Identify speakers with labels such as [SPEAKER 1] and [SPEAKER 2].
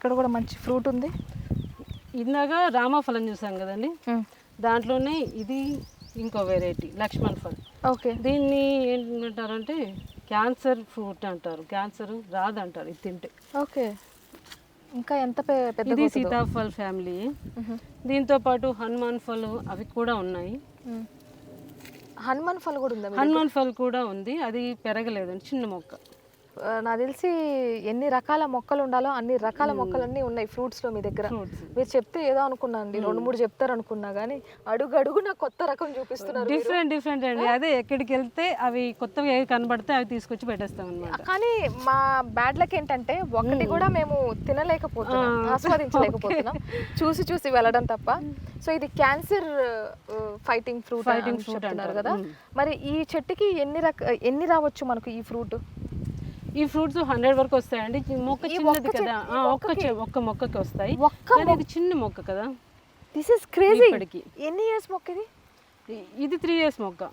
[SPEAKER 1] ఇక్కడ కూడా మంచి ఫ్రూట్ ఉంది.
[SPEAKER 2] ఇందాక రామఫలం చూసాం కదండి. దాంట్లోనే ఇది ఇంకో వెరైటీ లక్ష్మణ్ ఫల్.
[SPEAKER 1] ఓకే.
[SPEAKER 2] దీన్ని ఏంటంటారంటే క్యాన్సర్ ఫ్రూట్ అంటారు. క్యాన్సర్ రాదంటారు ఇది తింటే.
[SPEAKER 1] ఓకే. ఇంకా ఎంత
[SPEAKER 2] ఇది సీతాఫల్ ఫ్యామిలీ దీంతో పాటు హనుమాన్ ఫల్ అవి కూడా ఉన్నాయి.
[SPEAKER 1] హనుమాన్ ఫల్ కూడా ఉందా
[SPEAKER 2] హనుమాన్ ఫల్ కూడా ఉంది. అది పెరగలేదండి చిన్న మొక్క.
[SPEAKER 1] నాకు తెలిసి ఎన్ని రకాల మొక్కలు ఉండాలో అన్ని రకాల మొక్కలన్నీ ఉన్నాయి ఫ్రూట్స్లో మీ దగ్గర. మీరు చెప్తే ఏదో అనుకున్నా అండి రెండు మూడు చెప్తారు అనుకున్నా కానీ అడుగు అడుగున కొత్త రకం చూపిస్తున్నారు.
[SPEAKER 2] డిఫరెంట్ డిఫరెంట్ అండి. అదే ఎక్కడికి వెళ్తే అవి కొత్తవి ఏవి కనబడితే అవి తీసుకొచ్చి పెట్టేస్తాం అనమాట
[SPEAKER 1] కానీ మా బ్యాడ్ లక్ ఏంటంటే ఒకటి కూడా మేము తినలేకపోతున్నాం ఆస్వాదించలేకపోతున్నాం. చూసి చూసి వెళ్ళడం తప్ప. సో ఇది cancer fighting fruit fighting fruit అంటారు. కదా. మరి ఈ చెట్టుకి ఎన్ని రక ఎన్ని రావచ్చు మనకు ఈ ఫ్రూట్
[SPEAKER 2] ఈ ఫ్రూట్స్ హండ్రెడ్ వరకు వస్తాయండి. మొక్క చిన్నది కదా. ఒక్క ఒక్క మొక్కకి వస్తాయి. కానీ ఇది చిన్న మొక్క కదా.
[SPEAKER 1] దిస్ ఇస్ క్రేజీ
[SPEAKER 2] ఇప్పటికి.
[SPEAKER 1] ఎన్ని ఇయర్స్ మొక్క ఇది?
[SPEAKER 2] ఇది త్రీ ఇయర్స్ మొక్క.